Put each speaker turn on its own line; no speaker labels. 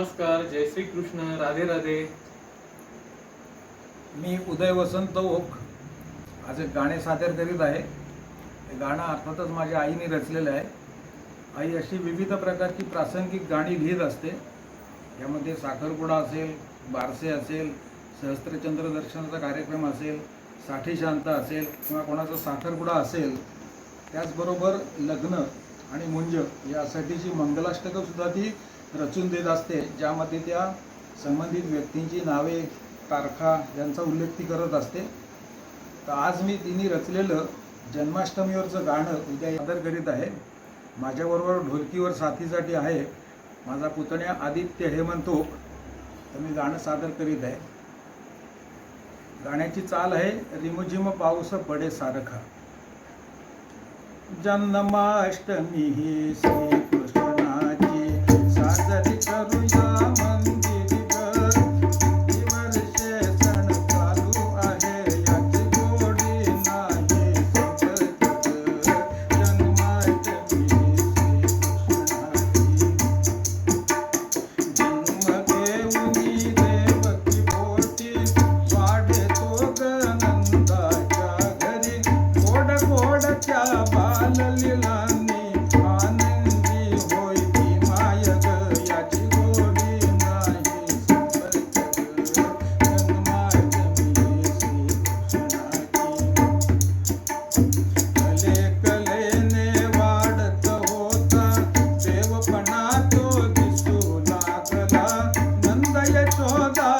नमस्कार जय श्री कृष्ण राधे राधे.
मी उदय वसंत ओक. आज एक गाणे सादर करीत आहे. हे गाणं अर्थातच माझ्या आईने रचलेलं आहे. आई अशी विविध प्रकारची प्रासंगिक गाणी लिहित असते. यामध्ये साखरपुडा असेल बारसे असेल सहस्त्रचंद्र दर्शनाचा कार्यक्रम असेल साठी शांत असेल किंवा कोणाचा साखरपुडा असेल त्याचबरोबर लग्न आणि मुंज यासाठीची मंगलाष्टकं सुद्धा ती रचून देत असते ज्यामध्ये त्या संबंधित व्यक्तींची नावे तारखा यांचा उल्लेख ती करत असते. तर आज मी तिने रचलेलं जन्माष्टमीवरचं गाणं उद्या सादर करीत आहे. माझ्याबरोबर ढोलकीवर साथीसाठी आहे माझा पुतण्या आदित्य हे म्हणतो तर मी गाणं सादर करीत आहे. गाण्याची चाल आहे रिमझिम पाऊस पडे सारखा जन्माष्टमी ही गोड गोडच्या बाललीलांनी आनंदी होय ती माय याची गोडी नाही. कले कलेने वाढत होता देवपणा तो दिसू लागला. नंद यशोदा